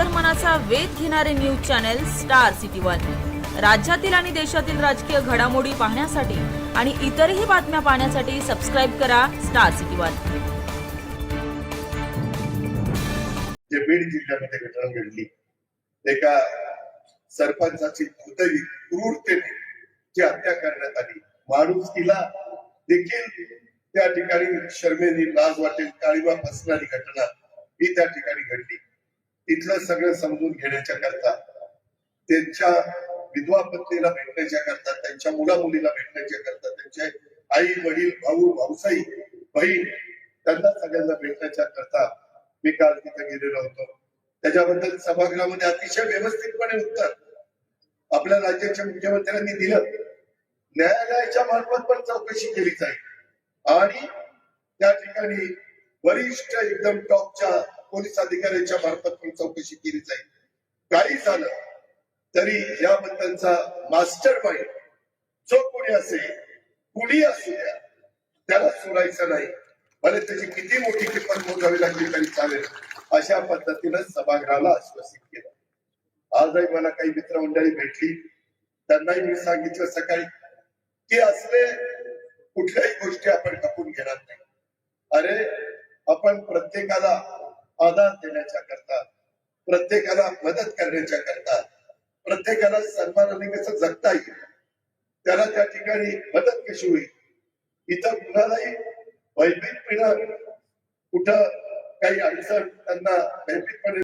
अंतर्मनाचा वेध घेणारे news channel Star City One. राज्यातील आणि देशातील राजकीय घडामोडी पाहण्यासाठी आणि इतरही बातम्या पाहण्यासाठी सबस्क्राईब करा स्टार सिटी वन. जे बीड जिल्ह्यामध्ये घटना घडली एका सरपंचाची दुर्दैवी क्रूरतेने जी हत्या करण्यात आली. माणुसकीला देखील त्या ठिकाणी शर्मेने लाज वाटेल काळीमा फसणारी घटना ही त्या ठिकाणी घडली. तिथलं सगळं समजून घेण्याच्या करता त्यांच्या विधवा पत्नीला भेटण्याच्या करता त्यांच्या मुला मुलीला भेटण्याच्या करता त्यांचे आई वडील भाऊ भाऊसाई बहीण त्यांना सगळ्यांना भेटण्याच्या करता मी काल तिथे गेलेलो होतो. त्याच्याबद्दल सभागृहामध्ये अतिशय व्यवस्थितपणे उत्तर आपल्या राज्याच्या मुख्यमंत्र्यांनी दिलं. न्यायालयाच्या मार्फत पण चौकशी केली जाईल. आणि त्या ठिकाणी वरिष्ठ एकदम टॉपच्या पोलीस अधिकाऱ्यांच्या मार्फत पण चौकशी केली जाईल. काही झालं तरी याबद्दलचा मास्टर माइंड जो कोणी असेल कुणी असू द्या त्याला सोडायचं नाही. भले त्याची किती मोठी किंमत मोजावी लागली तरी चालेल. अशा पद्धतीनं सभागृहाला आश्वासित केलं. आजही मला काही मित्रमंडळी भेटली. त्यांनाही मी सांगितलं सकाळी की असले कुठल्याही गोष्टी आपण खपून घेणार नाही. अरे आपण प्रत्येकाला आधार देण्याच्या करता प्रत्येकाला मदत करण्याच्या करता प्रत्येकाला सन्मानाने कसं जगता येईल? त्याला त्या ठिकाणी मदत कशी होईल? इथं कुणालाही भयभीतपणा कुठं काही अडचण त्यांना भयभीतपणे